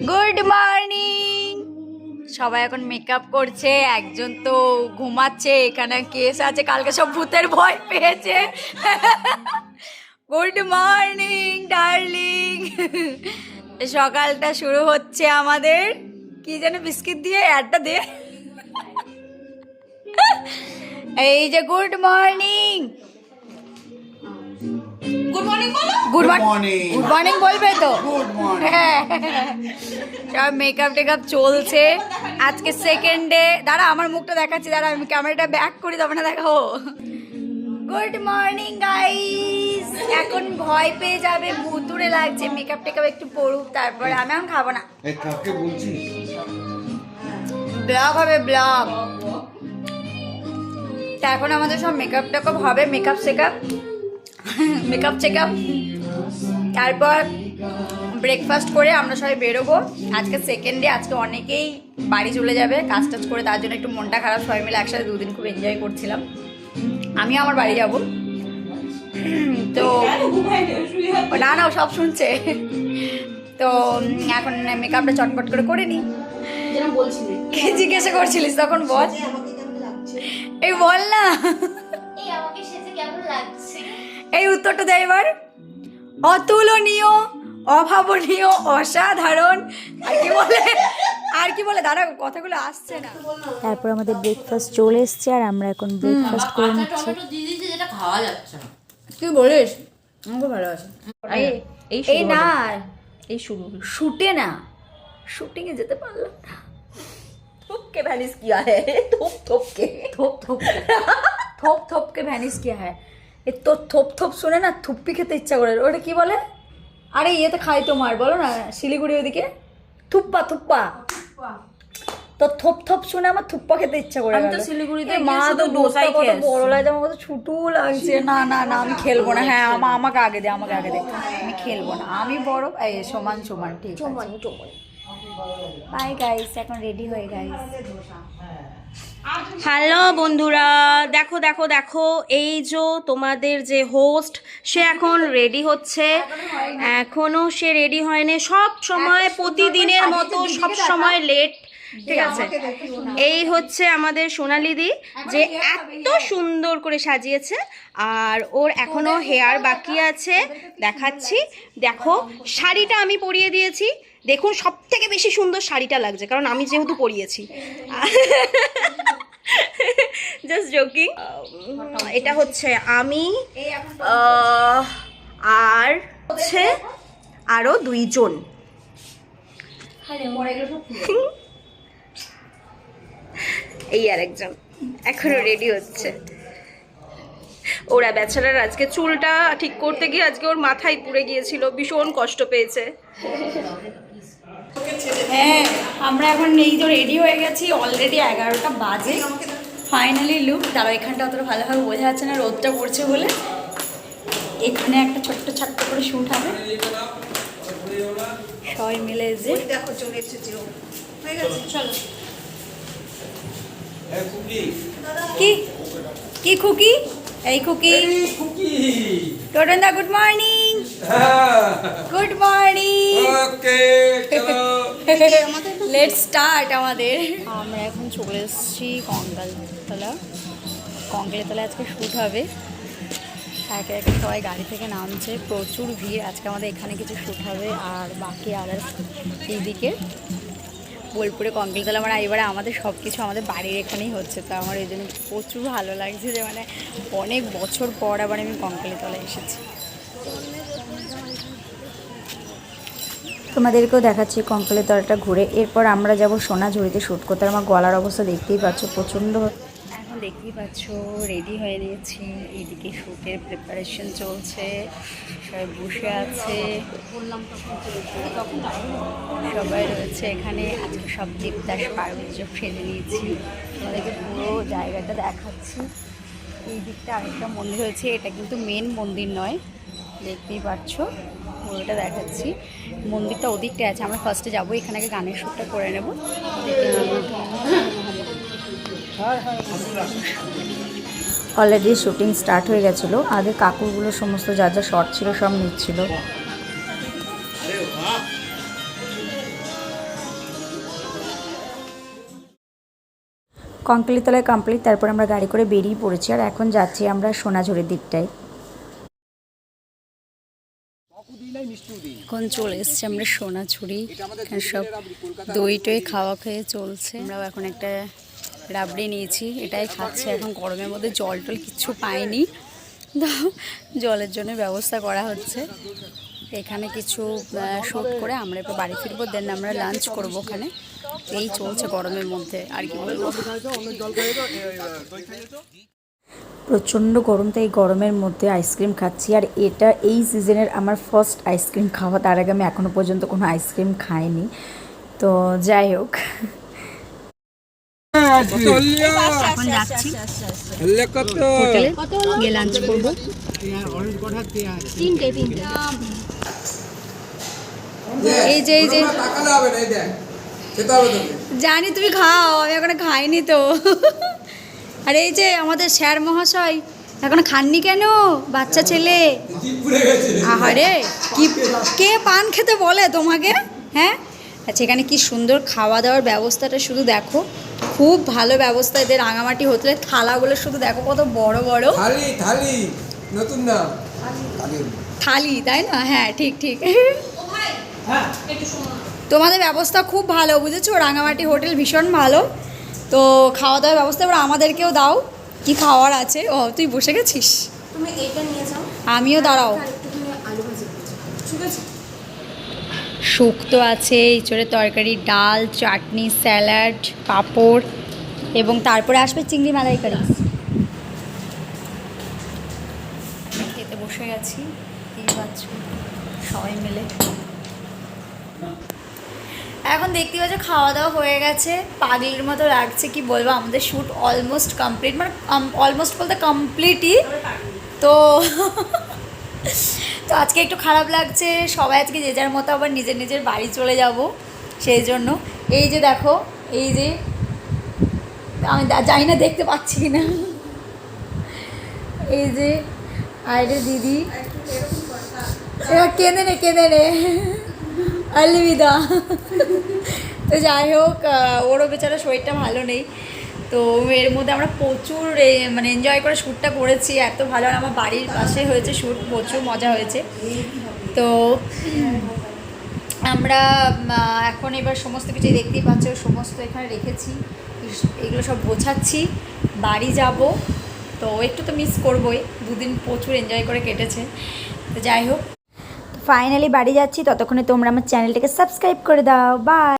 Good morning সবাই এখন makeup করছে, একজন তো ঘুমাচ্ছে, এখানে কেস আছে, কালকে সব ভূতের ভয় পেয়েছে। গুড মর্নিং ডার্লিং সকালটা শুরু হচ্ছে আমাদের, কি যেন বিস্কিট দিয়ে অ্যাডটা দে। এই যে গুড মর্নিং গুড মর্নিং বলো? Good Good morning. Good morning বলবে তো? হ্যাঁ সব মেকআপ টেকআপ চলছে। আজকে সেকেন্ডে দাঁড়া আমার মুখটা দেখাচ্ছি। দাঁড়া আমি ক্যামেরাটা ব্যাক করি তখন দেখাও গুড মর্নিং গাইস এখন ভয় পেয়ে যাবে ভুতুরে লাগছে। মেকআপ টেকআপ একটু পড়ুক তারপরে আমি এখন খাব না। ব্লগ হবে ব্লগ। তা এখন আমাদের সব মেকআপ টেকআপ হবে মেকআপ সেকআপ মেকআপ চেকআপ তারপর ব্রেকফাস্ট করে আমরা সবাই বেরোবো। আজকে সেকেন্ড ডে আজকে অনেকেই বাড়ি চলে যাবে কাজ টাজ করে তার জন্য একটু মনটা খারাপ সবাই মিলে একসাথে দুদিন খুব এনজয় করছিলাম। আমি আমার বাড়ি যাব। তো না না ও সব শুনছে। তো এখন মেকআপটা চটপট করে করে নি। কে জিজ্ঞাসা করছিলিস তখন বল। এই বল না। আমাকে সেজে কেমন লাগছে? এই উত্তরটা দেয় এবার। অতুলনীয় অভাবনীয় অসাধারণ। আর কি বলে? আর কি বলে? দাঁড়া কথাগুলো আসছে না। তারপর আমাদের ব্রেকফাস্ট চলে এসছে আর আমরা এখন ব্রেকফাস্ট করে নিচ্ছি। টমেটো দিয়ে যেটা খাওয়া যাচ্ছে না। কি বলিস? আমাকে ভালো আছে এই- এই এই না। এই শুরু শুটে না। শুটিং এ যেতে পারলাম না। থপকে ভ্যানিস কিয়া है থপ থপকে। থোপ থোপ থোপ থোপ কে ভ্যানিস কিয়া হ্যায় এ তোর থোপ থোপ শুনে না থুপ্পি খেতে ইচ্ছা করে। ওটা কি বলে? আরে ইয়েতে খাই তোমার বলো না শিলিগুড়ি ওদিকে থুপ্পা থুপ্পা। তো থোপ থোপ শুনে আমার থুপ্পা খেতে ইচ্ছা করে আমি তো শিলিগুড়িতে মা তো ডোসাই খেয়ে বড়। লাগছে আমার কত ছুটু লাগছে। না না না আমি খেলব না। হ্যাঁ আমা আমাকে আগে দে আমাকে আগে দে। আমি খেলব না। আমি বড় এই সমান সমান ঠিক আছে। চমন বাই গাইস এখন রেডি হয়ে গাইস হ্যালো বন্ধুরা দেখো দেখো দেখো এই যে তোমাদের যে হোস্ট সে এখন রেডি হচ্ছে। এখনও সে রেডি হয়নি। সব সময় প্রতিদিনের মতো সব সময় লেট ঠিক আছে? এই হচ্ছে আমাদের সোনালিদি যে এত সুন্দর করে সাজিয়েছে। আর ওর এখনও হেয়ার বাকি আছে। দেখাচ্ছি। দেখো শাড়িটা আমি পরিয়ে দিয়েছি। দেখুন সব থেকে বেশি সুন্দর শাড়িটা লাগছে কারণ আমি যেহেতু পরিয়েছি। জাস্ট জোকিং এটা হচ্ছে আমি আর হচ্ছে আরও দুইজন। এই আর একজন। এখনও রেডি হচ্ছে। ওরা বেচারার আজকে চুলটা ঠিক করতে গিয়ে আজকে ওর মাথায় পুড়ে গিয়েছিল ভীষণ কষ্ট পেয়েছে। হ্যাঁ আমরা এখন এই তো রেডি হয়ে গেছি অলরেডি এগারোটা বাজে। ফাইনালি লুক তারা এখানটা অতটা ভালোভাবে বোঝা যাচ্ছে না রোদটা পড়ছে বলে। এখানে একটা ছোট্ট ছোট্ট করে শ্যুট হবে। সবাই মিলে যে কি? কি খুকি এই খুকি টোটনদা good morning good morning okay চলো। লেট স্টার্ট আমাদের। আমরা এখন চলে এসেছি কঙ্কালতলা কঙ্কালতলা আজকে শ্যুট হবে। একে একে সবাই গাড়ি থেকে নামছে। প্রচুর ভিড়। আজকে আমাদের এখানে কিছু শ্যুট হবে। আর বাকি আদার্স এইদিকে। বোলপুরে কঙ্কালতলা মানে এবারে আমাদের সব কিছু আমাদের বাড়ির এখানেই হচ্ছে। তো আমার এই জন্য প্রচুর ভালো লাগছে যে মানে অনেক বছর পর আবার আমি কঙ্কালীতলা এসেছি। তোমাদেরকেও দেখাচ্ছি, কঙ্কালের তলাটা ঘুরে। এরপর আমরা যাব সোনাঝুরিতে শ্যুট করতে। আমার গলার অবস্থা দেখতেই পাচ্ছ, প্রচণ্ড। এখন দেখতেই পাচ্ছ রেডি হয়ে নিয়েছি। এইদিকে শ্যুটের প্রিপারেশন চলছে। সবাই বসে আছে। সবাই রয়েছে এখানে। আজকে সব দেবদাস পার্বত্য ফেলে নিয়েছি। তোমাদেরকে পুরো জায়গাটা দেখাচ্ছি। এই দিকটা আরেকটা মন্দির হয়েছে। এটা কিন্তু মেন মন্দির নয়। দেখতেই পাচ্ছ। পুরোটা দেখাচ্ছি। মন্দিরটা ওদিকটা আছে। আমরা ফার্স্টে যাব। এখানে আগে গানের শুটটা করে নেব। অলরেডি শুটিং স্টার্ট হয়ে গেছিল। আগে কাকুরগুলো সমস্ত যা যা শর্ট ছিল সব নিচ্ছিল। কঙ্কালিতলায় কমপ্লিট তারপর আমরা গাড়ি করে বেরিয়ে পড়েছি। আর এখন যাচ্ছি আমরা সোনাঝুরির দিকটায়। এখন চলে এসছি আমরা সোনাঝুরি। সব দই টই খাওয়া খেয়ে চলছে। আমরাও এখন একটা রাবড়ি নিয়েছি এটাই খাচ্ছে। এখন গরমের মধ্যে জল টল কিচ্ছু পাইনি। তো জলের জন্য ব্যবস্থা করা হচ্ছে। এখানে কিছু শ্যুট করে আমরা এবার বাড়ি ফিরবো দেন আমরা লাঞ্চ করব ওখানে। এই চলছে গরমের মধ্যে। আর কি বলব? প্রচণ্ড গরম তাই গরমের মধ্যে আইসক্রিম খাচ্ছি। আর এটা এই সিজনের আমার ফার্স্ট আইসক্রিম খাওয়া তার আগে আমি এখনও পর্যন্ত কোনো আইসক্রিম খাইনি। তো যাই হোক। এখন যাচ্ছি। হোটেলে গিয়ে লাঞ্চ করব। এই যে এই যে। এই জানি তুমি খাও আমি এখনও খাইনি তো। আর এই যে আমাদের স্যার মহাশয় এখন খাননি কেন? বাচ্চা ছেলে। আহারে কি কে পান খেতে বলে তোমাকে? হ্যাঁ? আচ্ছা এখানে কি সুন্দর খাওয়া দাওয়ার ব্যবস্থাটা শুধু দেখো। খুব ভালো ব্যবস্থা এদের রাঙামাটি হোটেলের থালাগুলো শুধু দেখো কত বড় বড়। থালি থালি নতুন নাম থালি। থালি তাই না? হ্যাঁ ঠিক ঠিক। তোমাদের ব্যবস্থা খুব ভালো বুঝেছ? রাঙামাটি হোটেল ভীষণ ভালো। তো খাওয়া দাওয়ার ব্যবস্থা এবার আমাদেরকেও দাও। কি খাওয়ার আছে? ও তুই বসে গেছিস? তুমি এইটা নিয়ে যাও। আমিও দাঁড়াও। শুক্তো আছে? ইঁচড়ের তরকারি ডাল চাটনি স্যালাড পাঁপড় এবং তারপরে আসবে চিংড়ি মালাইকারি। খেতে বসে গেছি সবাই মিলে। এখন দেখতে পাচ্ছ খাওয়া দাওয়া হয়ে গেছে। পাগলির মতো লাগছে, কি বলব? আমাদের শ্যুট অলমোস্ট কমপ্লিট মানে অলমোস্ট বলতে কমপ্লিটই তো তো আজকে একটু খারাপ লাগছে। সবাই আজকে যে যার মতো আবার নিজের নিজের বাড়ি চলে যাব, সেই জন্য। এই যে দেখো, এই যে আমি জানি না দেখতে পাচ্ছি না এই যে, আরে দিদি। কেঁদে নে কেঁদে নে। আলবিদা। তো যাই হোক ওরও বেচারা শরীরটা ভালো নেই। তো এর মধ্যে আমরা প্রচুর মানে এনজয় করে শ্যুটটা করেছি, এত ভালো। আর আমার বাড়ির পাশে হয়েছে শ্যুট প্রচুর মজা হয়েছে। তো আমরা এখন এবার সমস্ত কিছু দেখতেই পাচ্ছ, সমস্ত এখানে রেখেছি। এগুলো সব গোছাচ্ছি, বাড়ি যাব। তো একটু তো মিস করবোই, দুদিন প্রচুর এনজয় করে কেটেছে। তো যাই হোক। ফাইনালি বাড়ি যাচ্ছি ততক্ষণে তোমরা আমার চ্যানেলটাকে সাবস্ক্রাইব করে দাও বাই।